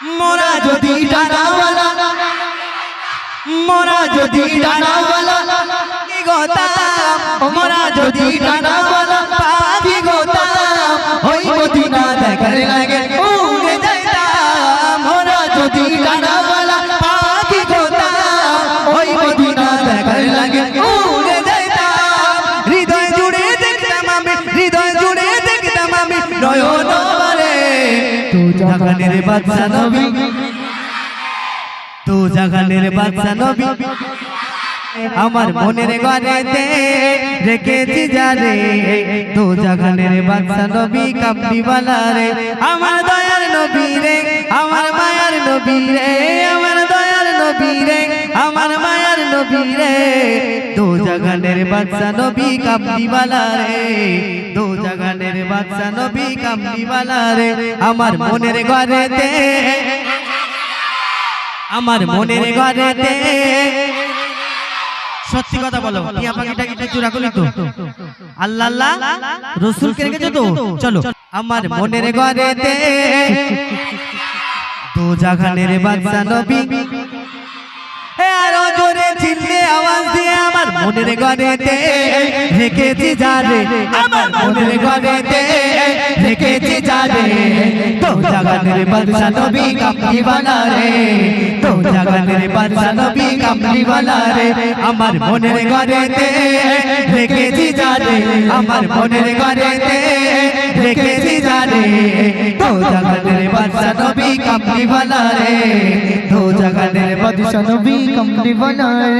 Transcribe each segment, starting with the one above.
মোরা যদি ডানাওয়ালা মোরা যদি ডানাওয়ালা কি গোতাম মোরা যদি তু জাগানের বাদশা নবী। তু জাগানের বাদশা নবী। আমার মনের ঘরেতে রেখেছি যারে তো জাগানের বাদশা নবী কামড়িওয়ালা রে। আমার দয়ার নবী রে আমার মায়ার নবী রে। আমার দয়ার নবী রে। নবী রে তো জাগানের বাদশা নবী কামড়িওয়ালা রে তো জাগানের বাদশা নবী কামড়িওয়ালা রে, আমার মনের ঘরেতে, আমার মনের ঘরেতে। সত্যি কথা বলো, টিয়া পাখিটা কি চূড়া করলি তো? আল্লাহ আল্লাহ, রসুলকে রেখেছো তো? চলো, আমার মনের ঘরেতে তো জাগানের বাদশা নবী আওয়াজ দিয়ে আমার মনের ঘরেতে রেখেছি যারে। আমার মনের ঘরেতে রেখেছি যারে। তো জাগানের বাদশা নবী কামলিওয়ালা রে। তো জাগানের বাদশা নবী কামলিওয়ালা রে। আমার মনের ঘরেতে রেখেছি যারে। আমার মনের ঘরেতে রেখেছি যারে। তো বাদশা নবী কামলিওয়ালা রে তো জাগানের বাদশা নবী কমলি বানারে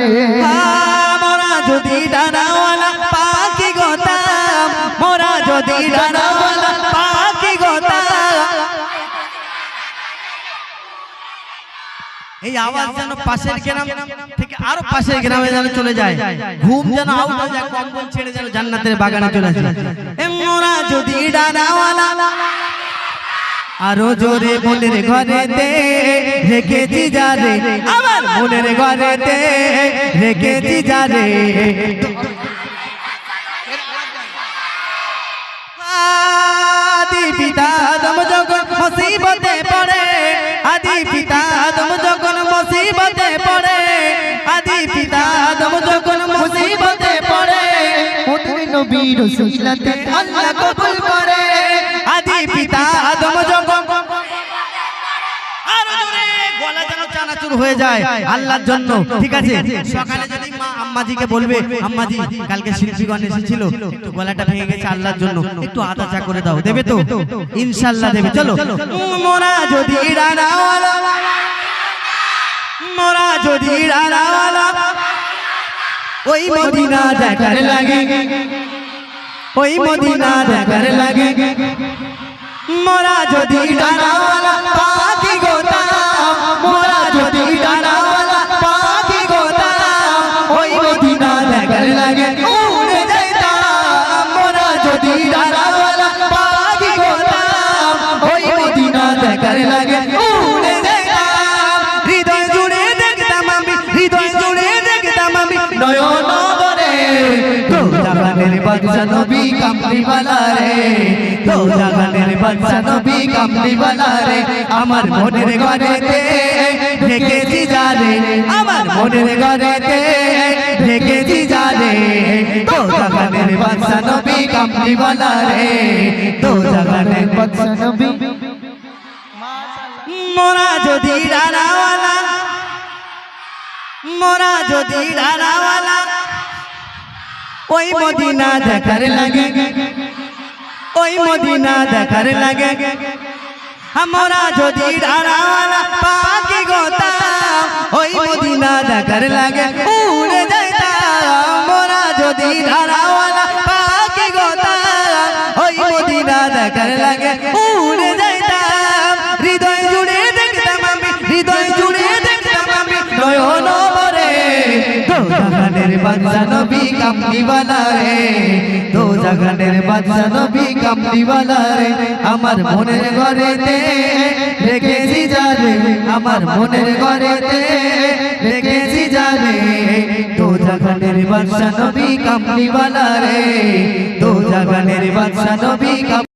মোরা যদি ডানাওয়ালা পাখি গোতাম মোরা যদি ডানাওয়ালা পাখি গোতাম এই আওয়াজ যেন পাশের গ্রাম থেকে আরও পাশের গ্রামে যেন চলে যায়। ঘুম যেন আউট হয়ে যায় কম্বল ছেড়ে যেন জান্নাতের বাগানে চলে এ মোরা যদি আরও জোরে মনের ঘরেতে রেখেছি যারে আমার মনের ঘরেতে রেখেছি যারে আদি পিতা আদম যখন মুসিবতে পড়ে, আদি পিতা আদম যখন মুসিবতে পড়ে, আদি পিতা আদম চানাচুর হয়ে যায়। আল্লাহর জন্য। ঠিক আছে? সকালে যদি মা আম্মাজিকে বলবে, আম্মাজি, কালকে শিল্পীগণ এসেছিল। একটু গলাটা ভেঙে গেছে আল্লাহর জন্য। একটু আদা চা করে দাও। দেবে তো? ইনশাআল্লাহ দেবে। চলো। মোরা যদি রানাওয়ালা মোরা যদি রানাওয়ালা ওই মদিনা দেখার লাগে। ওই মদিনা দেখার লাগে। মোরা যদি ডানাওয়ালা আমার মনের ঘরেতে রেখেছি জানে আমার মনের ঘরেতে রেখেছি জানে তো নবী রে তো নবী মোরা যদি রানাওয়ালা মোরা যদি রানাওয়ালা ওই মদিনা দেখার লাগে। ওই মদিনা দেখার লাগে। আমরা যদি রানাওয়ালা পাখি গোতা ওই মদিনা দেখার লাগে। উড়ে যাইতা মোরা যদি রানাওয়ালা জাগানের বাদশা নবী কামলিওয়ালা রে তো জাগানের বাদশা নবী কামলিওয়ালা রে আমার মনের ঘরেতে রেখেছি যারে আমার মনের ঘরেতে রেখেছি যারে তো জাগানের বাদশা নবী কামলিওয়ালা রে তো জাগানের বাদশা নবী কাম